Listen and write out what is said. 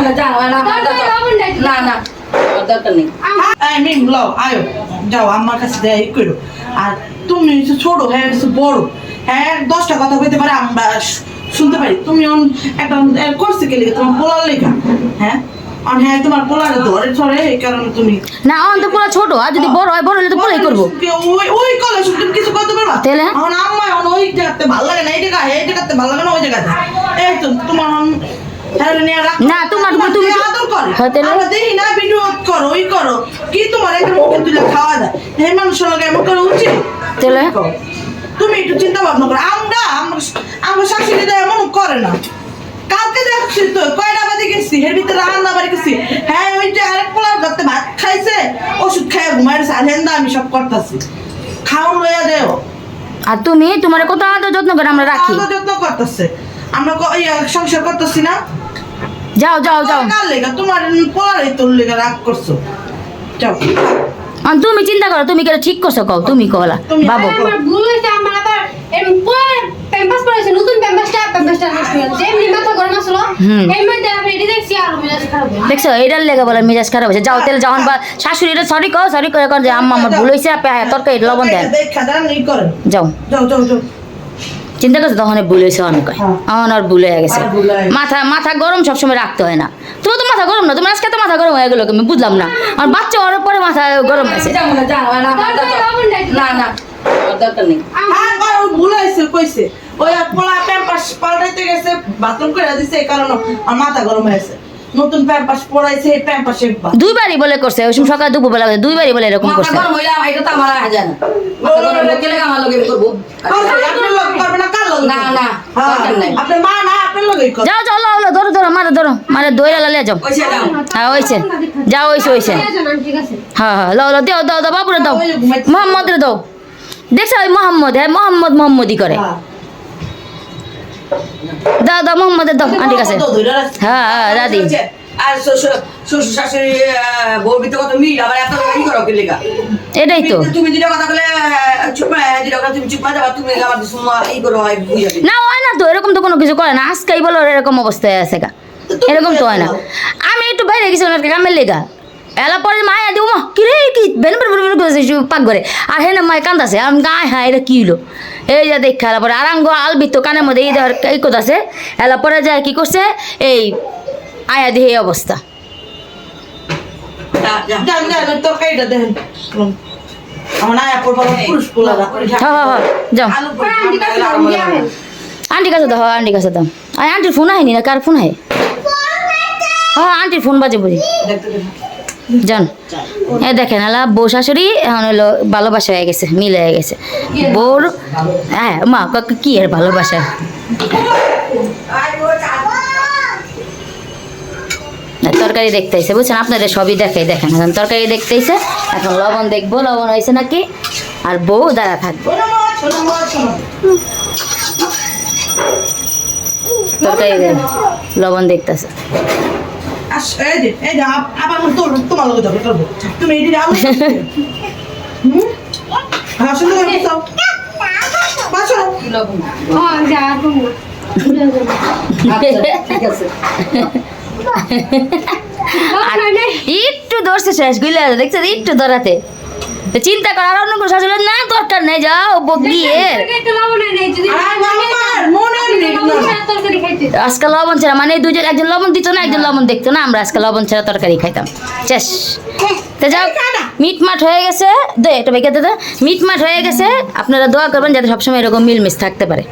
না না আমার দরকার নেই এই লও আয়ো যাও আমার কাছে দেয় করো আর তুমি ছোট হ্যাঁ বড় হ্যাঁ দশটা কথা কইতে পারে আমরা শুনতে পারি তুমি অন- একটা করছে কে লিখে তোমার পোলার লেখা হ্যাঁ আর হ্যাঁ তোমার পোলারে ধরে ছড়ে এই কারণে তুমি না ছোট আর যদি বড় হয় বড় হলে তো করব ওই ওই কলে তুমি কিছু করতে পারবা তাহলে? এখন আম্মা এখন ওই জায়গাতে ভালো লাগে না এই জায়গা এই জায়গাতে ভালো লাগে না ওই জায়গাতে এই তো তোমার হ্যাঁ নিয়ে না, তোমার- তুমি- তুমি- আদর করে। আমরা দেখি না ভিডিও করো ওই করো। কি তোমার একটা মুখে তুলে খাওয়া যায়? এই মানুষের লগে এমন করা উচিত? তাহলে? তুমি একটু চিন্তা ভাবনা করো। আমরা আমরা আমার এমন করে না। কালকে দেখছি তো কয়টা বাজে গেছি? এর ভিতরে রান্না বাড়ি গেছি। ওই যে আরেক পোলার করতে ভাত খাইছে ওষুধ খাইয়া ঘুমাইছে আর হেন্দা আমি সব করতেছি। খাওয়ান লইয়া দেও। আর তুমি তোমার কত আদর যত্ন করে আমরা রাখি? আদর যত্ন করতেছে? আমরা সংসার করতেছি না? যাও যাও যাও। তোমার পোলারই তোর লেগা রাগ করছ। যাও। তুমি চিন্তা করো তুমি কেন ঠিক করছ? কও তুমি কলা বাবু। আমার ভুল হয়েছে আমার আবার এরম পুরো প্যাম্পাস পড়েছে নতুন প্যাম্পাসটা প্যাম্পাসটা নষ্ট হয়ে গেছে এমনি মাথা গরম আসলো এই মধ্যে আমি এটি দেখছি আর মেজাজ খারাপ দেখছ এইটার লেগে বলে মেজাজ খারাপ হয়েছে। যাও তেল বা শাশুড়িরা সরি কও সরি কন যে আম্মা আমার ভুল হয়েছে তরকারি লবণ দেন। যাও যাও যাও। চিন্তা করছ তখন ভুল হয়েছে অনেক। আমার আর ভুল হয়ে গেছে। আর ভুল হয়ে গেছে। মাথা মাথা গরম সবসময় রাখতে হয় না। তুমি তো মাথা গরম না তোমার আজকে তো মাথা গরম হয়ে গেলো আমি বুঝলাম না। আর বাচ্চা হওয়ার পরে মাথা গরম হয়েছে না না দরকার- না না। দরকার নেই। হ্যাঁ ভুল হয়েছে কইছে। ওই আর পোলা প্যাম্পাস পাল্টাইতে গেছে বাথরুম করে দিছে এই কারণে আর মাথা গরম হয়েছে নতুন প্যাম্পাস পরাইছে এই প্যাম্পাসে দুইবারই বলে করছে ওই সময় সকাল দুপুর বেলা দুইবারই বলে এরকম মাথা করছে। গরম হইলে আমার- এটা তো আমার যায় না। মাথা গরম হইলে কেলে আমার লগে করব? আপনার লোক করবে না কার লোক না, না, হ্যাঁ। আপনার মা না আপনার লোকই করবে? যাও যাও লাও লাও, ধরো ধরো মারো ধরো মারে দইরা লালে যাও। ওইসে যাও। হ্যাঁ ওইছে যাও ওইছে ওইছে ঠিক আছে। হ্যাঁ হ্যাঁ লাও লাও দাও দাও দাও বাবুরে দাও। ওই যে ঘুমাইতে- মোহাম্মদ রে দাও। দেখছ ওই মোহাম্মদ হ্যাঁ মোহাম্মদ মোহাম্মদই করে। হ্যাঁ। দাও দাও মোহাম্মদের দাও আন্টি কাছে। হ্যাঁ হ্যাঁ দাদি আর শ্বশুর শ্বশুর শাশুড়ি আহ, বউর কত মিল আবার এত ই করো কি লেগা? এটাই তো। তুমি- যেটা কথা বলে না হয় না তো এরকম তো কোনো কিছু করে না। আজকেই বলো এরকম অবস্থায় আছে গা। এরকম তো হয় না। আমি একটু বাইরে গেছিলাম কামের লেগা। এলা পরে মায়া মা। কি রে কি? বেন বেন বেন করছে পাক করে। আর হ্যাঁ মায় কান্দাছে আমি গায়ে হ্যাঁ এটা কি হলো এই যা দেখা এলা পরে আরাম গো আলবি তো কানের মধ্যে এই দেওয়ার এই কথা আছে। এলা পরে যায় কি করছে এই আয়া দিয়ে এই অবস্থা। আন্টি কাছে দাও আন্টি কাছে দাও আন্টির ফোন আয়নি না কার ফোন আয় হ্যাঁ আন্টির ফোন বাজে বুঝি। যান এ দেখেন আলা বউ শাশুড়ি এখন হলো ভালোবাসা হয়ে গেছে, মিলে হয়ে গেছে। বউর হ্যাঁ মা, কাকা কি এর ভালোবাসা? তরকারি দেখতেইছে বুঝছেন? আপনাদের সবই দেখাই, দেখেন। এখন তরকারি দেখতেইছে এখন লবণ দেখব, লবণ হয়েছে নাকি? আর বউ দাঁড়া থাকব। তরকারি লবণ দেখতেছে। আবার আমার তোর- তোমার লগে যাবে, তোর তুমি এদিকে আলু হুম? সুন্দর করে বসাও। বসো। ও, যা, ঠিক আছে। একটু ধরছে শেষগুলো দেখছে? একটু ধরাতে চিন্তা করার অন্য কোনো শাশুড়ি না দরকার নেই যাও বগিয়ে আজকে লবণ ছাড়া মানে দুজন একজন লবণ দিত না, একজন লবণ দেখতো না, আমরা আজকে লবণ ছাড়া তরকারি খাইতাম। চেস তো যাও মিট মাঠ হয়ে গেছে, দে, এটা বেঁকে দে মিট মাঠ হয়ে গেছে, আপনারা দোয়া করবেন যাতে সবসময় এরকম মিলমিশ থাকতে পারে।